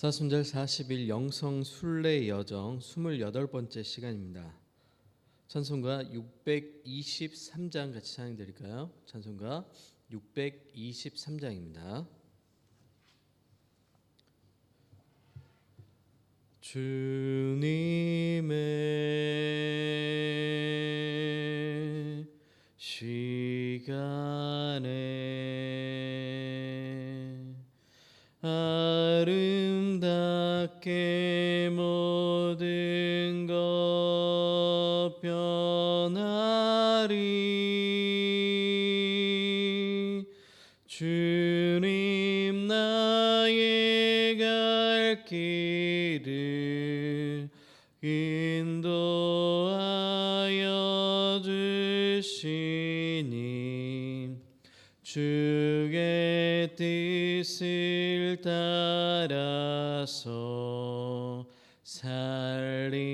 사순절 40일 영성 순례 여정 28번째 시간입니다. 찬송가 623장 같이 찬양 드릴까요? 찬송가 623장입니다. 주님의 시간에 아름답게 모든 것 변하리. 주님 나의 갈 길을 인도하여 주시니 주의 뜻을 따라서 살리라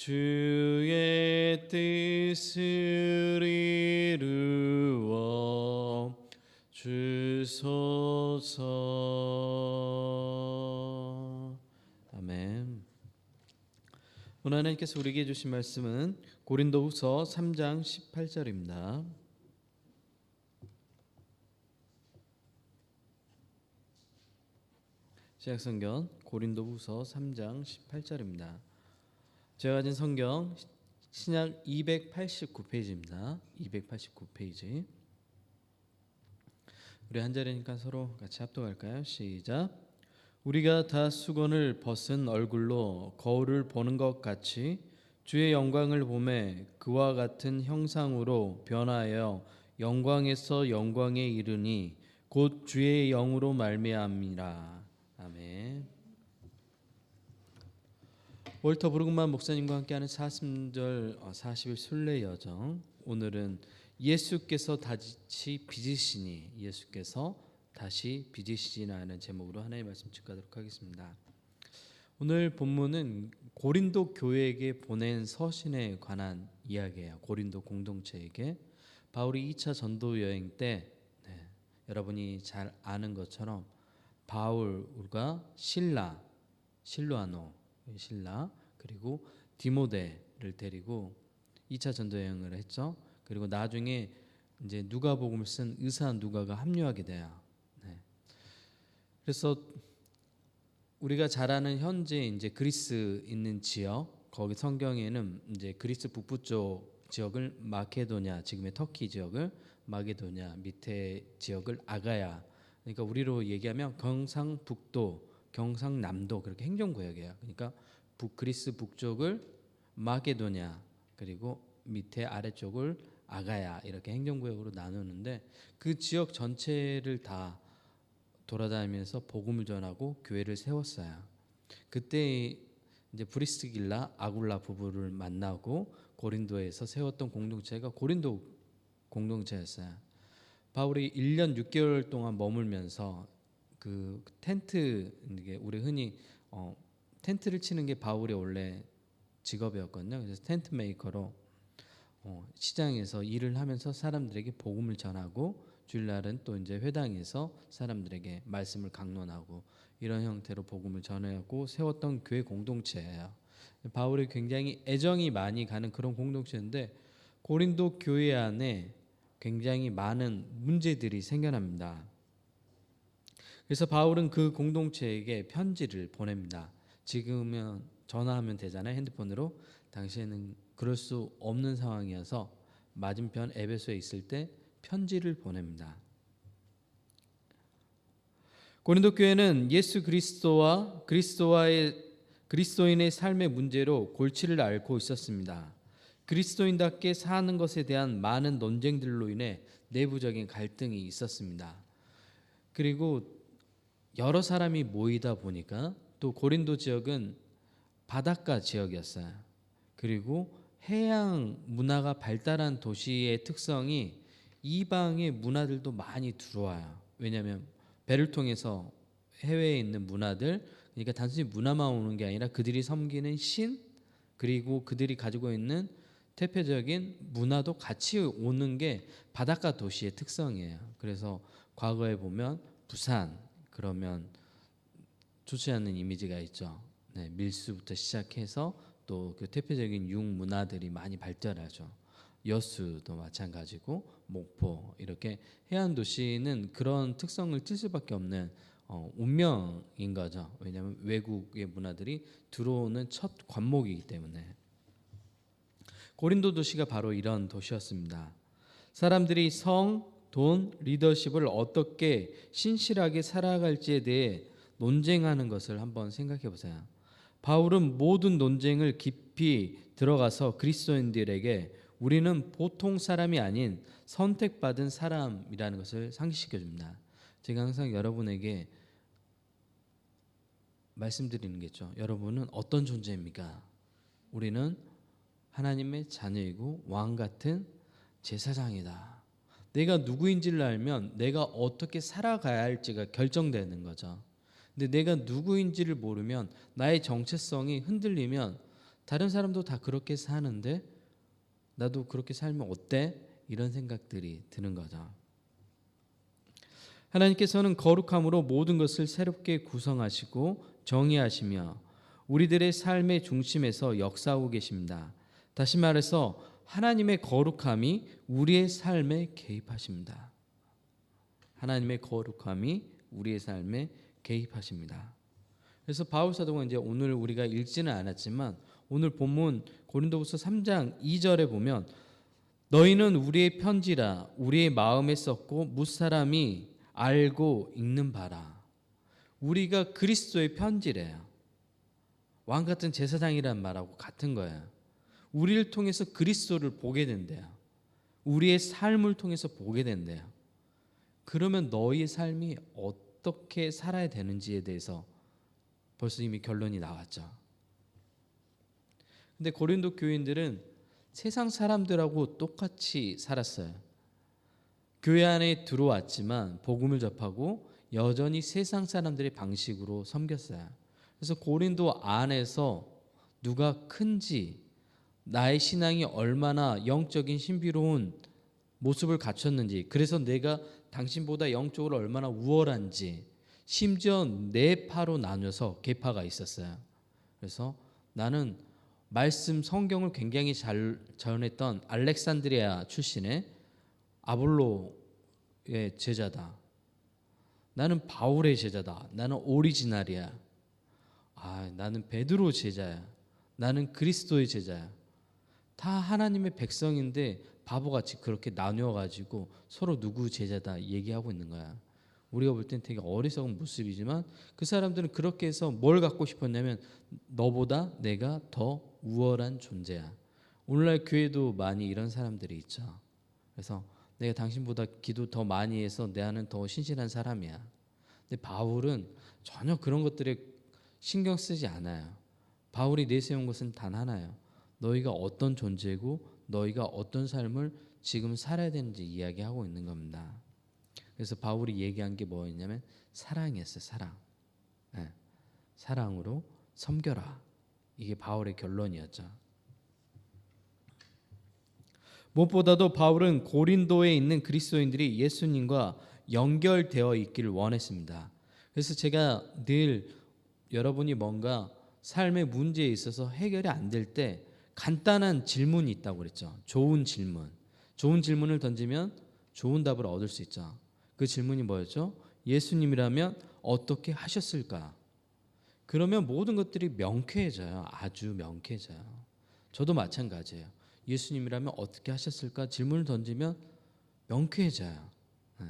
주의 뜻을 이루어 주소서 아멘 오늘 하나님께서 우리에게 주신 말씀은 고린도후서 3장 18절입니다. 시약성경 고린도후서 3장 18절입니다. 제가 가진 성경 신약 289페이지입니다. 289페이지. 우리 한 자리니까 서로 같이 합독할까요? 시작. 우리가 다 수건을 벗은 얼굴로 거울을 보는 것 같이 주의 영광을 보매 그와 같은 형상으로 변하여 영광에서 영광에 이르니 곧 주의 영으로 말미암이라. 아멘. 월터 브루그만 목사님과 함께하는 40절 40일 순례 여정. 오늘은 예수께서 다시 빚으시니 예수께서 다시 빚으시지라는 제목으로 하나의 말씀 직가도록 하겠습니다. 오늘 본문은 고린도 교회에게 보낸 서신에 관한 이야기예요. 고린도 공동체에게 바울이 2차 전도 여행 때 네, 여러분이 잘 아는 것처럼 바울과 신라, 실로아노, 신라 그리고 디모데를 데리고 2차 전도 여행을 했죠. 그리고 나중에 이제 누가복음을 쓴 의사 누가가 합류하게 돼요. 네. 그래서 우리가 잘 아는 현재 이제 그리스 있는 지역 거기 성경에는 이제 그리스 북부 쪽 지역을 마케도냐 지금의 터키 지역을 마게도냐 밑에 지역을 아가야 그러니까 우리로 얘기하면 경상북도 경상남도 그렇게 행정구역이에요. 그러니까 북 그리스 북쪽을 마게도냐 그리고 밑에 아래쪽을 아가야 이렇게 행정구역으로 나누는데 그 지역 전체를 다 돌아다니면서 복음을 전하고 교회를 세웠어요. 그때 이제 브리스길라 아굴라 부부를 만나고 고린도에서 세웠던 공동체가 고린도 공동체였어요. 바울이 1년 6개월 동안 머물면서 그 텐트 이게 우리 흔히 어, 텐트를 치는 게 바울의 원래 직업이었거든요. 그래서 텐트 메이커로 어, 시장에서 일을 하면서 사람들에게 복음을 전하고 주일날은 또 이제 회당에서 사람들에게 말씀을 강론하고 이런 형태로 복음을 전하고 세웠던 교회 공동체예요. 바울이 굉장히 애정이 많이 가는 그런 공동체인데 고린도 교회 안에 굉장히 많은 문제들이 생겨납니다. 그래서 바울은 그 공동체에게 편지를 보냅니다. 지금은 전화하면 되잖아요 핸드폰으로. 당시에는 그럴 수 없는 상황이어서 맞은편 에베소에 있을 때 편지를 보냅니다. 고린도 교회는 예수 그리스도와 그리스도와의 그리스도인의 삶의 문제로 골치를 앓고 있었습니다. 그리스도인답게 사는 것에 대한 많은 논쟁들로 인해 내부적인 갈등이 있었습니다. 그리고 여러 사람이 모이다 보니까 또 고린도 지역은 바닷가 지역이었어요. 그리고 해양 문화가 발달한 도시의 특성이 이방의 문화들도 많이 들어와요. 왜냐하면 배를 통해서 해외에 있는 문화들, 그러니까 단순히 문화만 오는 게 아니라 그들이 섬기는 신 그리고 그들이 가지고 있는 대표적인 문화도 같이 오는 게 바닷가 도시의 특성이에요. 그래서 과거에 보면 부산 그러면 좋지 않은 이미지가 있죠. 네, 밀수부터 시작해서 또 그 대표적인 융 문화들이 많이 발달하죠. 여수도 마찬가지고 목포 이렇게 해안 도시는 그런 특성을 띌 수밖에 없는 어, 운명인 거죠. 왜냐하면 외국의 문화들이 들어오는 첫 관목이기 때문에 고린도 도시가 바로 이런 도시였습니다. 사람들이 성, 돈, 리더십을 어떻게 신실하게 살아갈지에 대해 논쟁하는 것을 한번 생각해 보세요. 바울은 모든 논쟁을 깊이 들어가서 그리스도인들에게 우리는 보통 사람이 아닌 선택받은 사람이라는 것을 상기시켜 줍니다. 제가 항상 여러분에게 말씀드리는 게죠. 여러분은 어떤 존재입니까? 우리는 하나님의 자녀이고 왕 같은 제사장이다. 내가 누구인지를 알면 내가 어떻게 살아가야 할지가 결정되는 거죠. 근데 내가 누구인지를 모르면 나의 정체성이 흔들리면 다른 사람도 다 그렇게 사는데 나도 그렇게 살면 어때? 이런 생각들이 드는 거죠. 하나님께서는 거룩함으로 모든 것을 새롭게 구성하시고 정의하시며 우리들의 삶의 중심에서 역사하고 계십니다. 다시 말해서 하나님의 거룩함이 우리의 삶에 개입하십니다. 하나님의 거룩함이 우리의 삶에 개입하십니다. 그래서 바울 사도가 이제 오늘 우리가 읽지는 않았지만 오늘 본문 고린도후서 3장 2절에 보면 너희는 우리의 편지라 우리의 마음에 썼고 무사람이 알고 읽는 바라. 우리가 그리스도의 편지래요. 왕 같은 제사장이란 말하고 같은 거예요. 우리를 통해서 그리스도를 보게 된대요. 우리의 삶을 통해서 보게 된대요. 그러면 너희의 삶이 어떻게 살아야 되는지에 대해서 벌써 이미 결론이 나왔죠. 근데 고린도 교인들은 세상 사람들하고 똑같이 살았어요. 교회 안에 들어왔지만 복음을 접하고 여전히 세상 사람들의 방식으로 섬겼어요. 그래서 고린도 안에서 누가 큰지 나의 신앙이 얼마나 영적인 신비로운 모습을 갖췄는지 그래서 내가 당신보다 영적으로 얼마나 우월한지 심지어 네 파로 나눠서 계파가 있었어요. 그래서 나는 말씀 성경을 굉장히 잘 전했던 알렉산드리아 출신의 아볼로의 제자다. 나는 바울의 제자다. 나는 오리지널이야. 아, 나는 베드로 제자야. 나는 그리스도의 제자야. 다 하나님의 백성인데 바보같이 그렇게 나누어 가지고 서로 누구 제자다 얘기하고 있는 거야. 우리가 볼 땐 되게 어리석은 모습이지만 그 사람들은 그렇게 해서 뭘 갖고 싶었냐면 너보다 내가 더 우월한 존재야. 오늘날 교회도 많이 이런 사람들이 있죠. 그래서 내가 당신보다 기도 더 많이 해서 내한은 더 신실한 사람이야. 근데 바울은 전혀 그런 것들에 신경 쓰지 않아요. 바울이 내세운 것은 단 하나예요. 너희가 어떤 존재고 너희가 어떤 삶을 지금 살아야 되는지 이야기하고 있는 겁니다. 그래서 바울이 얘기한 게 뭐였냐면 사랑이었어요. 사랑. 네. 사랑으로 섬겨라. 이게 바울의 결론이었죠. 무엇보다도 바울은 고린도에 있는 그리스도인들이 예수님과 연결되어 있기를 원했습니다. 그래서 제가 늘 여러분이 뭔가 삶의 문제에 있어서 해결이 안 될 때 간단한 질문이 있다고 그랬죠. 좋은 질문. 좋은 질문을 던지면 좋은 답을 얻을 수 있죠. 그 질문이 뭐였죠? 예수님이라면 어떻게 하셨을까? 그러면 모든 것들이 명쾌해져요. 아주 명쾌해져요. 저도 마찬가지예요. 예수님이라면 어떻게 하셨을까? 질문을 던지면 명쾌해져요. 네.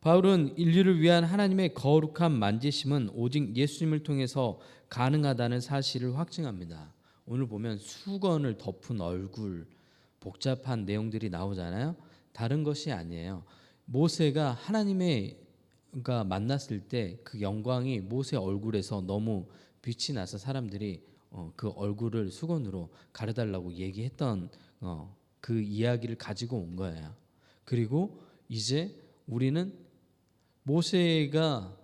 바울은 인류를 위한 하나님의 거룩한 만지심은 오직 예수님을 통해서 가능하다는 사실을 확증합니다. 오늘 보면 수건을 덮은 얼굴 복잡한 내용들이 나오잖아요. 다른 것이 아니에요. 모세가 하나님의 가 만났을 때 그 영광이 모세 얼굴에서 너무 빛이 나서 사람들이 어, 그 얼굴을 수건으로 가려달라고 얘기했던 어, 그 이야기를 가지고 온 거예요. 그리고 이제 우리는 모세가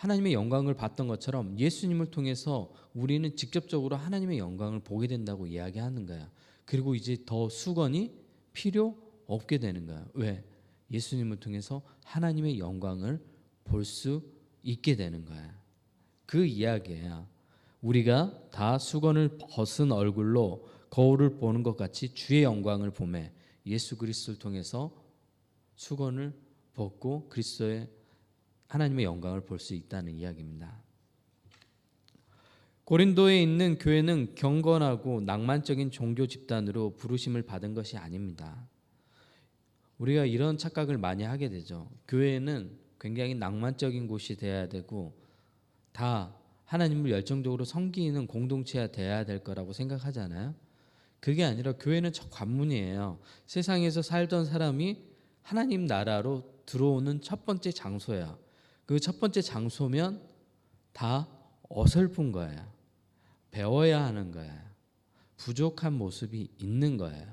하나님의 영광을 봤던 것처럼 예수님을 통해서 우리는 직접적으로 하나님의 영광을 보게 된다고 이야기하는 거야. 그리고 이제 더 수건이 필요 없게 되는 거야. 왜? 예수님을 통해서 하나님의 영광을 볼 수 있게 되는 거야. 그 이야기야. 우리가 다 수건을 벗은 얼굴로 거울을 보는 것 같이 주의 영광을 보매 예수 그리스도를 통해서 수건을 벗고 그리스도의 하나님의 영광을 볼 수 있다는 이야기입니다. 고린도에 있는 교회는 경건하고 낭만적인 종교 집단으로 부르심을 받은 것이 아닙니다. 우리가 이런 착각을 많이 하게 되죠. 교회는 굉장히 낭만적인 곳이 돼야 되고 다 하나님을 열정적으로 섬기는 공동체가 돼야 될 거라고 생각하잖아요. 그게 아니라 교회는 첫 관문이에요. 세상에서 살던 사람이 하나님 나라로 들어오는 첫 번째 장소야. 그 첫 번째 장소면 다 어설픈 거야. 배워야 하는 거야. 부족한 모습이 있는 거예요.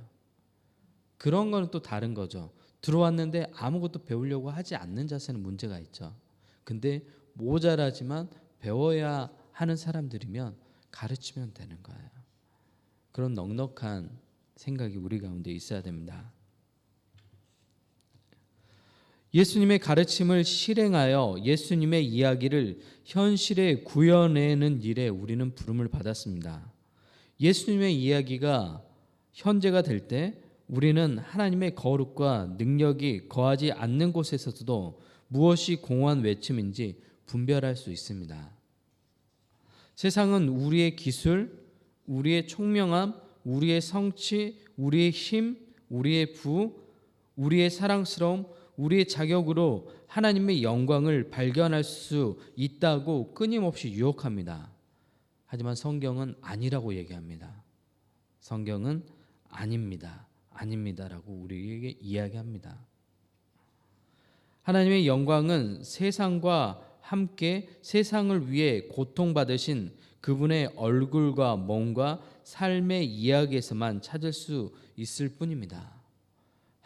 그런 거는 또 다른 거죠. 들어왔는데 아무것도 배우려고 하지 않는 자세는 문제가 있죠. 근데 모자라지만 배워야 하는 사람들이면 가르치면 되는 거예요. 그런 넉넉한 생각이 우리 가운데 있어야 됩니다. 예수님의 가르침을 실행하여 예수님의 이야기를 현실에 구현내는 일에 우리는 부름을 받았습니다. 예수님의 이야기가 현재가 될 때 우리는 하나님의 거룩과 능력이 거하지 않는 곳에서도 무엇이 공허한 외침인지 분별할 수 있습니다. 세상은 우리의 기술, 우리의 총명함, 우리의 성취, 우리의 힘, 우리의 부, 우리의 사랑스러움, 우리의 자격으로 하나님의 영광을 발견할 수 있다고 끊임없이 유혹합니다. 하지만 성경은 아니라고 얘기합니다. 성경은 아닙니다. 아닙니다라고 우리에게 이야기합니다. 하나님의 영광은 세상과 함께 세상을 위해 고통받으신 그분의 얼굴과 몸과 삶의 이야기에서만 찾을 수 있을 뿐입니다.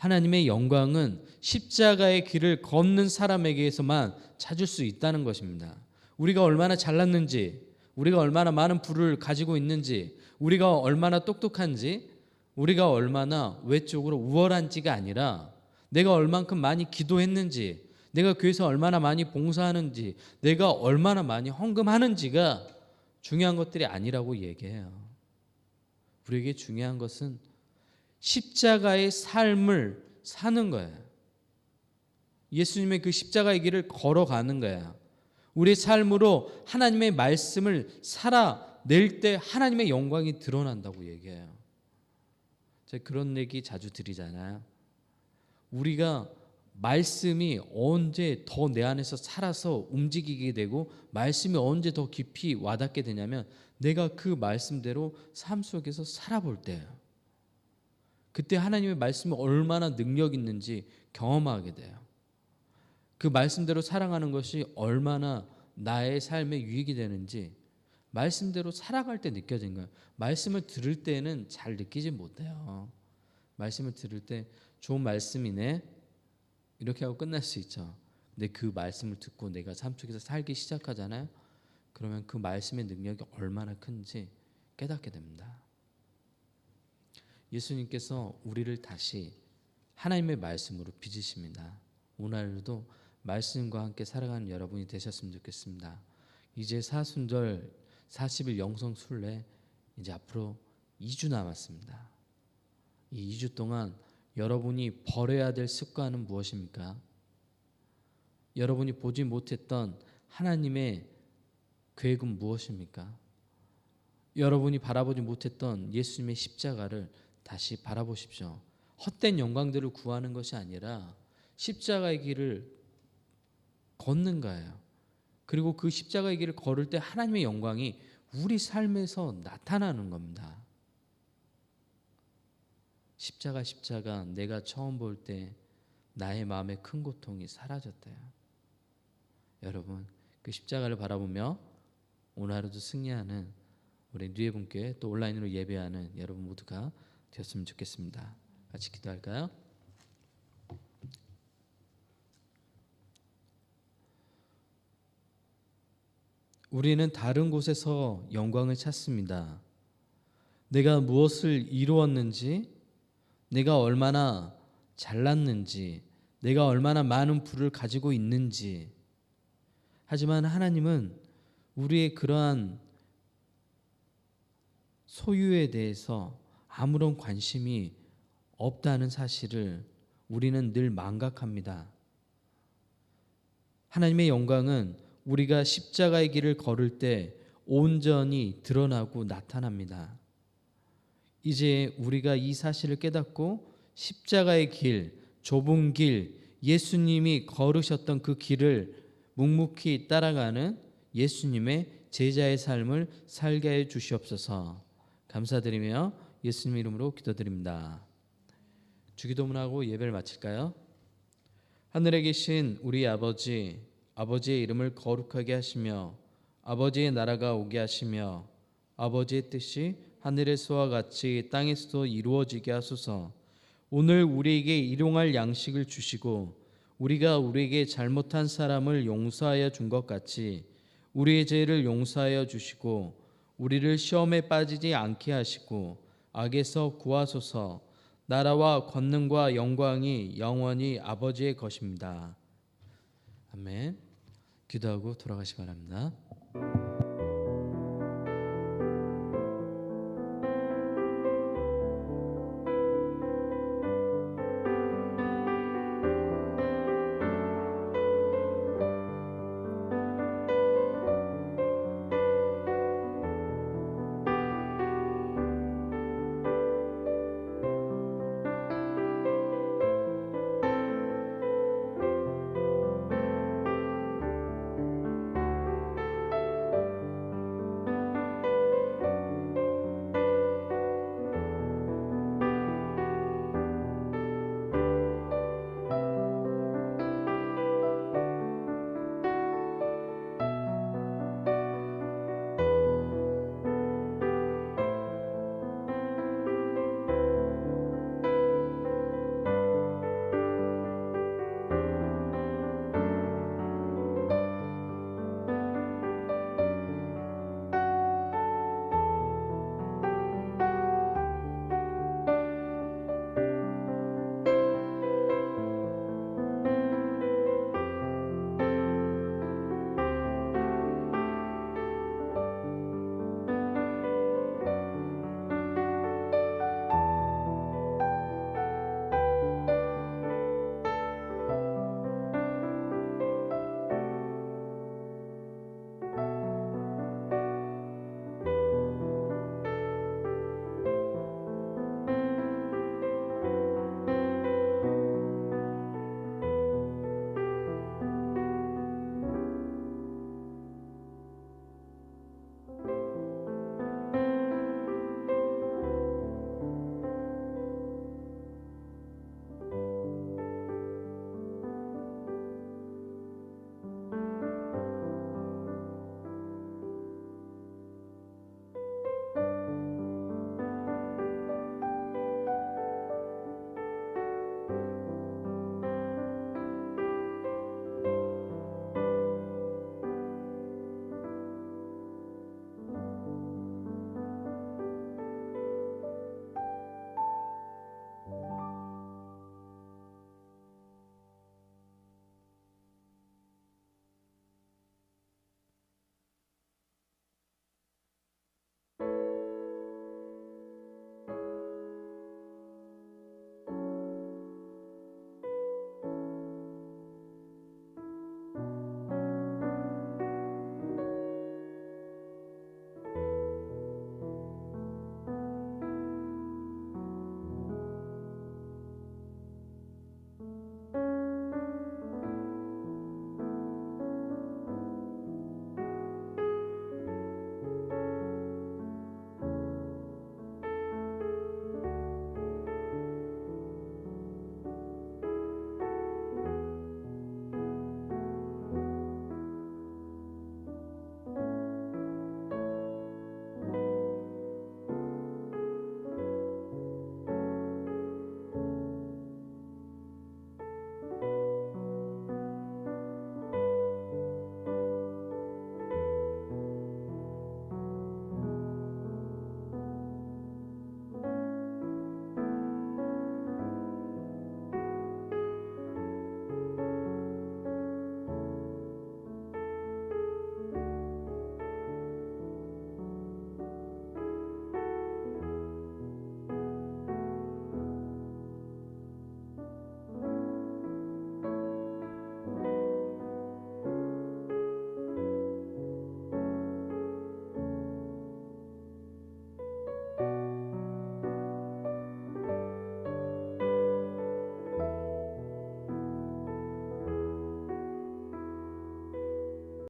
하나님의 영광은 십자가의 길을 걷는 사람에게서만 찾을 수 있다는 것입니다. 우리가 얼마나 잘났는지, 우리가 얼마나 많은 부를 가지고 있는지, 우리가 얼마나 똑똑한지, 우리가 얼마나 외적으로 우월한지가 아니라 내가 얼만큼 많이 기도했는지, 내가 교회에서 얼마나 많이 봉사하는지, 내가 얼마나 많이 헌금하는지가 중요한 것들이 아니라고 얘기해요. 우리에게 중요한 것은 십자가의 삶을 사는 거예요. 예수님의 그 십자가의 길을 걸어가는 거야. 우리의 삶으로 하나님의 말씀을 살아낼 때 하나님의 영광이 드러난다고 얘기해요. 제가 그런 얘기 자주 드리잖아요. 우리가 말씀이 언제 더 내 안에서 살아서 움직이게 되고 말씀이 언제 더 깊이 와닿게 되냐면 내가 그 말씀대로 삶 속에서 살아볼 때예요. 그때 하나님의 말씀이 얼마나 능력 있는지 경험하게 돼요. 그 말씀대로 사랑하는 것이 얼마나 나의 삶에 유익이 되는지 말씀대로 살아갈 때 느껴진 거예요. 말씀을 들을 때는 잘 느끼지 못해요. 말씀을 들을 때 좋은 말씀이네 이렇게 하고 끝날 수 있죠. 근데 그 말씀을 듣고 내가 삶 속에서 살기 시작하잖아요. 그러면 그 말씀의 능력이 얼마나 큰지 깨닫게 됩니다. 예수님께서 우리를 다시 하나님의 말씀으로 빚으십니다. 오늘도 말씀과 함께 살아가는 여러분이 되셨으면 좋겠습니다. 이제 사순절 40일 영성 순례 이제 앞으로 2주 남았습니다. 이 2주 동안 여러분이 버려야 될 습관은 무엇입니까? 여러분이 보지 못했던 하나님의 계획은 무엇입니까? 여러분이 바라보지 못했던 예수님의 십자가를 다시 바라보십시오. 헛된 영광들을 구하는 것이 아니라 십자가의 길을 걷는 거예요. 그리고 그 십자가의 길을 걸을 때 하나님의 영광이 우리 삶에서 나타나는 겁니다. 십자가 십자가 내가 처음 볼 때 나의 마음의 큰 고통이 사라졌대요. 여러분 그 십자가를 바라보며 오늘 하루도 승리하는 우리 뉴에분께 또 온라인으로 예배하는 여러분 모두가 되었으면 좋겠습니다. 같이 기도할까요? 우리는 다른 곳에서 영광을 찾습니다. 내가 무엇을 이루었는지, 내가 얼마나 잘났는지, 내가 얼마나 많은 부를 가지고 있는지. 하지만 하나님은 우리의 그러한 소유에 대해서 아무런 관심이 없다는 사실을 우리는 늘 망각합니다. 하나님의 영광은 우리가 십자가의 길을 걸을 때 온전히 드러나고 나타납니다. 이제 우리가 이 사실을 깨닫고 십자가의 길, 좁은 길, 예수님이 걸으셨던 그 길을 묵묵히 따라가는 예수님의 제자의 삶을 살게 해 주시옵소서. 감사드리며 예수님 이름으로 기도드립니다. 주기도문하고 예배를 마칠까요? 하늘에 계신 우리 아버지 아버지의 이름을 거룩하게 하시며 아버지의 나라가 오게 하시며 아버지의 뜻이 하늘에서와 같이 땅에서도 이루어지게 하소서. 오늘 우리에게 일용할 양식을 주시고 우리가 우리에게 잘못한 사람을 용서하여 준 것 같이 우리의 죄를 용서하여 주시고 우리를 시험에 빠지지 않게 하시고 악에서 구하소서. 나라와 권능과 영광이 영원히 아버지의 것입니다. 아멘. 기도하고 돌아가시 바랍니다.